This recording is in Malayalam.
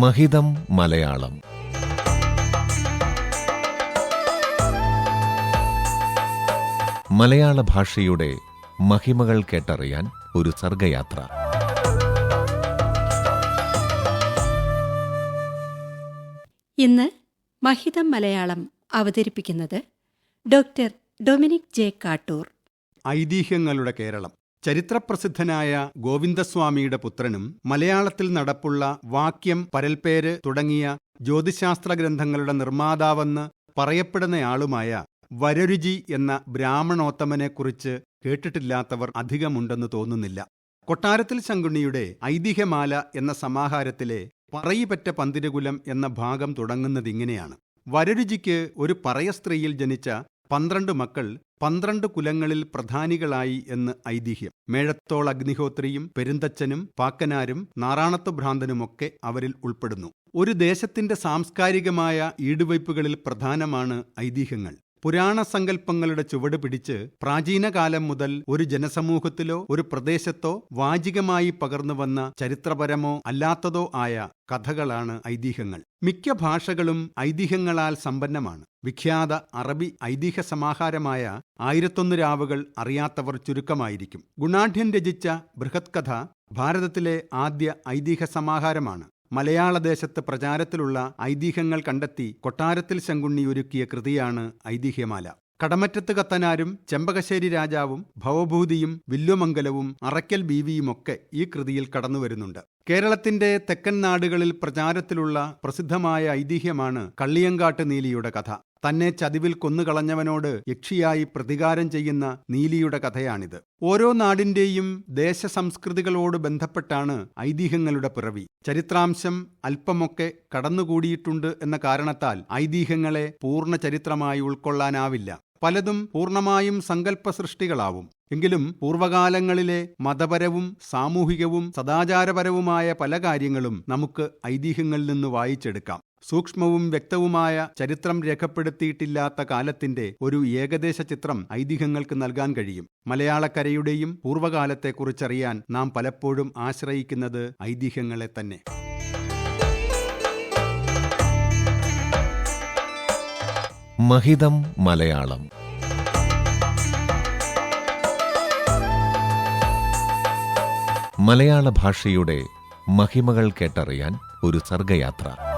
മഹിതം മലയാളം. മലയാള ഭാഷയുടെ മഹിമകൾ കേട്ടറിയാൻ ഒരു സർഗയാത്ര. ഇന്ന് മഹിതം മലയാളം അവതരിപ്പിക്കുന്നത് ഡോക്ടർ ഡൊമിനിക് ജെ കാട്ടൂർ. ഐതിഹ്യങ്ങളുടെ കേരളം. ചരിത്രപ്രസിദ്ധനായ ഗോവിന്ദസ്വാമിയുടെ പുത്രനും മലയാളത്തിൽ നടപ്പുള്ള വാക്യം പരൽപേര് തുടങ്ങിയ ജ്യോതിശാസ്ത്ര ഗ്രന്ഥങ്ങളുടെ നിർമ്മാതാവെന്ന് പറയപ്പെടുന്നയാളുമായ വരരുചി എന്ന ബ്രാഹ്മണോത്തമനെക്കുറിച്ച് കേട്ടിട്ടില്ലാത്തവർ അധികമുണ്ടെന്ന് തോന്നുന്നില്ല. കൊട്ടാരത്തിൽ ശങ്കുണ്ണിയുടെ ഐതിഹ്യമാല എന്ന സമാഹാരത്തിലെ പറയിപ്പറ്റ പന്തിരകുലം എന്ന ഭാഗം തുടങ്ങുന്നതിങ്ങനെയാണ്. വരരുചിക്ക് ഒരു പറയ സ്ത്രീയിൽ ജനിച്ച പന്ത്രണ്ട് മക്കൾ പന്ത്രണ്ട് കുലങ്ങളിൽ പ്രധാനികളായി എന്ന് ഐതിഹ്യം. മേഴത്തോൾ അഗ്നിഹോത്രിയും പെരുന്തച്ഛനും പാക്കനാരും നാറാണത്ത് ഭ്രാന്തനുമൊക്കെ അവരിൽ ഉൾപ്പെടുന്നു. ഒരു ദേശത്തിന്റെ സാംസ്കാരികമായ ഈടുവയ്പ്പുകളിൽ പ്രധാനമാണ് ഐതിഹ്യങ്ങൾ. പുരാണ സങ്കല്പങ്ങളുടെ ചുവട് പിടിച്ച് പ്രാചീനകാലം മുതൽ ഒരു ജനസമൂഹത്തിലോ ഒരു പ്രദേശത്തോ വാചികമായി പകർന്നു വന്ന ചരിത്രപരമോ അല്ലാത്തതോ ആയ കഥകളാണ് ഐതിഹ്യങ്ങൾ. മിക്ക ഭാഷകളും ഐതിഹ്യങ്ങളാൽ സമ്പന്നമാണ്. വിഖ്യാത അറബി ഐതിഹ്യ സമാഹാരമായ ആയിരത്തൊന്ന് രാവുകൾ അറിയാത്തവർ ചുരുക്കമായിരിക്കും. ഗുണാഢ്യൻ രചിച്ച ബൃഹത് കഥ ഭാരതത്തിലെ ആദ്യ ഐതിഹ്യ സമാഹാരമാണ്. മലയാളദേശത്ത് പ്രചാരത്തിലുള്ള ഐതിഹ്യങ്ങൾ കണ്ടെത്തി കൊട്ടാരത്തിൽ ശങ്കുണ്ണി ഒരുക്കിയ കൃതിയാണ് ഐതിഹ്യമാല. കടമറ്റത്ത് കത്തനാരും ചെമ്പകശ്ശേരി രാജാവും ഭവഭൂതിയും വില്ലുമംഗലവും അറയ്ക്കൽ ബീവിയുമൊക്കെ ഈ കൃതിയിൽ കടന്നുവരുന്നുണ്ട്. കേരളത്തിന്റെ തെക്കൻ നാടുകളിൽ പ്രചാരത്തിലുള്ള പ്രസിദ്ധമായ ഐതിഹ്യമാണ് കള്ളിയങ്കാട്ട് നീലിയുടെ കഥ. തന്നെ ചതിവിൽ കൊന്നുകളഞ്ഞവനോട് യക്ഷിയായി പ്രതികാരം ചെയ്യുന്ന നീലിയുടെ കഥയാണിത്. ഓരോ നാടിന്റെയും ദേശസംസ്കൃതികളോട് ബന്ധപ്പെട്ടാണ് ഐതിഹ്യങ്ങളുടെ പിറവി. ചരിത്രാംശം അല്പമൊക്കെ കടന്നുകൂടിയിട്ടുണ്ട് എന്ന കാരണത്താൽ ഐതിഹ്യങ്ങളെ പൂർണ ചരിത്രമായി ഉൾക്കൊള്ളാനാവില്ല. പലതും പൂർണമായും സങ്കല്പ സൃഷ്ടികളാവും എങ്കിലും പൂർവകാലങ്ങളിലെ മതപരവും സാമൂഹികവും സദാചാരപരവുമായ പല കാര്യങ്ങളും നമുക്ക് ഐതിഹ്യങ്ങളിൽ നിന്ന് വായിച്ചെടുക്കാം. സൂക്ഷ്മവും വ്യക്തവുമായ ചരിത്രം രേഖപ്പെടുത്തിയിട്ടില്ലാത്ത കാലത്തിന്റെ ഒരു ഏകദേശ ചിത്രം ഐതിഹ്യങ്ങൾക്ക് നൽകാൻ കഴിയും. മലയാളക്കരയുടെയും പൂർവകാലത്തെക്കുറിച്ചറിയാൻ നാം പലപ്പോഴും ആശ്രയിക്കുന്നത് ഐതിഹ്യങ്ങളെ തന്നെ. മഹിതം മലയാളം. മലയാള ഭാഷയുടെ മഹിമകൾ കേട്ടറിയാൻ ഒരു സർഗയാത്ര.